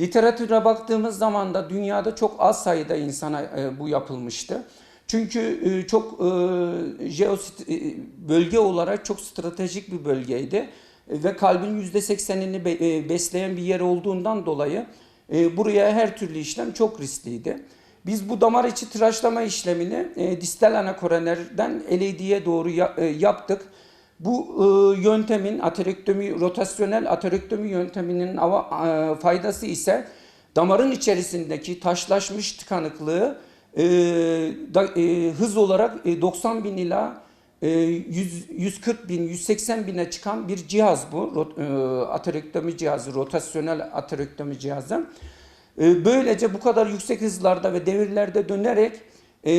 Literatüre baktığımız zaman da dünyada çok az sayıda insana e, bu yapılmıştı. Çünkü e, çok e, jeosit- bölge olarak çok stratejik bir bölgeydi ve kalbin %80'ini be- e, besleyen bir yer olduğundan dolayı buraya her türlü işlem çok riskliydi. Biz bu damar içi tıraşlama işlemini distal anakoronerden LAD'ye doğru ya- e, yaptık. Bu e, yöntemin aterektomi, rotasyonel aterektomi yönteminin ava- e, faydası ise damarın içerisindeki taşlaşmış tıkanıklığı e, da- e, hız olarak e, 90 bin ila e, 100, 140 bin, 180 bine çıkan bir cihaz bu. Rot, e, aterektomi cihazı, rotasyonel aterektomi cihazı. E, Böylece bu kadar yüksek hızlarda ve devirlerde dönerek e,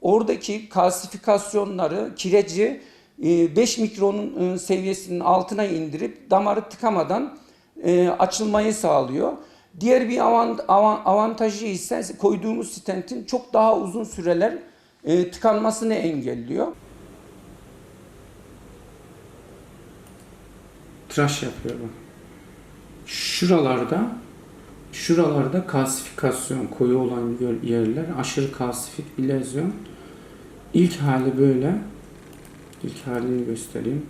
oradaki kalsifikasyonları, kireci 5 mikronun e, seviyesinin altına indirip damarı tıkamadan e, açılmayı sağlıyor. Diğer bir avant- avan- avantajı ise koyduğumuz stentin çok daha uzun süreler e, tıkanmasını engelliyor. Tıraş yapıyor bu. Şuralarda şuralarda kalsifikasyon koyu olan yer- yerler aşırı kalsifik bir lezyon. İlk hali böyle. İlk halini göstereyim.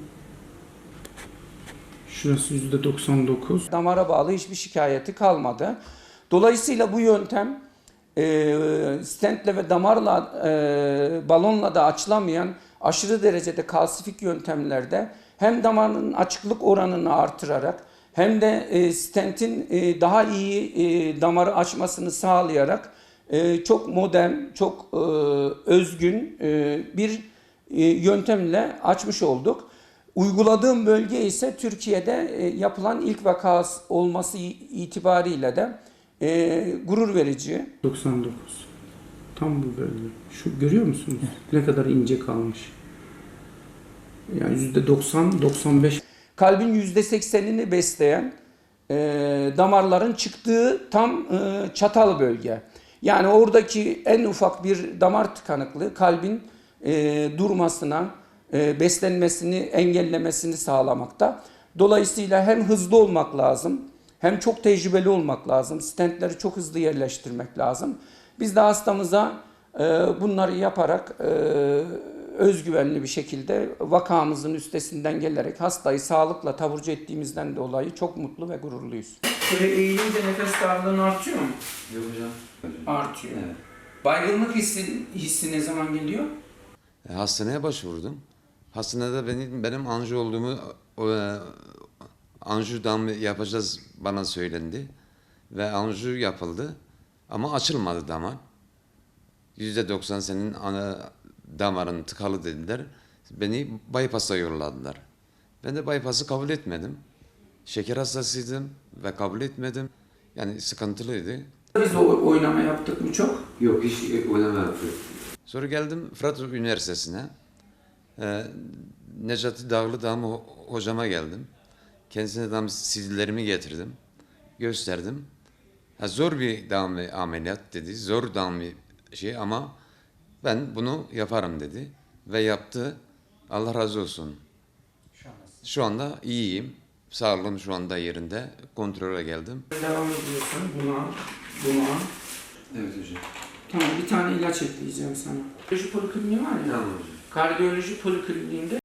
Şurası %99. Damara bağlı hiçbir şikayeti kalmadı. Dolayısıyla bu yöntem e, stentle ve damarla e, balonla da açılamayan aşırı derecede kalsifik yöntemlerde hem damarın açıklık oranını artırarak hem de e, stentin e, daha iyi e, damarı açmasını sağlayarak e, çok modern, çok e, özgün e, bir yöntemle açmış olduk. Uyguladığım bölge ise Türkiye'de e, yapılan ilk vaka olması itibariyle de e, gurur verici. 99. Tam bu bölge. Şu görüyor musunuz? Ne kadar ince kalmış. Yani %90, 95. Kalbin %80'ini besleyen e, damarların çıktığı tam e, çatal bölge. Yani oradaki en ufak bir damar tıkanıklığı kalbin e, durmasına, e, beslenmesini engellemesini sağlamakta. Dolayısıyla hem hızlı olmak lazım, hem çok tecrübeli olmak lazım. Stentleri çok hızlı yerleştirmek lazım. Biz de hastamıza e, bunları yaparak e, özgüvenli bir şekilde vakamızın üstesinden gelerek hastayı sağlıkla taburcu ettiğimizden dolayı çok mutlu ve gururluyuz. Böyle eğilince nefes darlığın artıyor mu? Yok hocam. Artıyor. Evet. Baygınlık hissi, hissi ne zaman geliyor? E, hastaneye başvurdum. Hastanede benim benim anji olduğumu e, anjiyodan yapacağız bana söylendi ve anjiyo yapıldı ama açılmadı damar. Yüzde doksan senin ana damarın tıkalı dediler. Beni bypass'a yolladılar. Ben de bypass'ı kabul etmedim. Şeker hastasıydım ve kabul etmedim. Yani sıkıntılıydı. Biz o oynama yaptık mı çok? Yok hiç oynama yaptım. Sonra geldim Fırat Üniversitesi'ne. Ee, Necati Dağlıdağ mı hocama geldim. Kendisine tam CD'lerimi getirdim. Gösterdim. Ha, zor bir dam ameliyat dedi. Zor dam bir şey ama ben bunu yaparım dedi. Ve yaptı. Allah razı olsun. Şu anda iyiyim. Sağlığım şu anda yerinde. Kontrole geldim. Devam ediyorsun buna, buna. Evet hocam. Tamam bir tane ilaç ekleyeceğim sana. Kardiyoloji polikliniği var ya. Tamam. Kardiyoloji polikliniğinde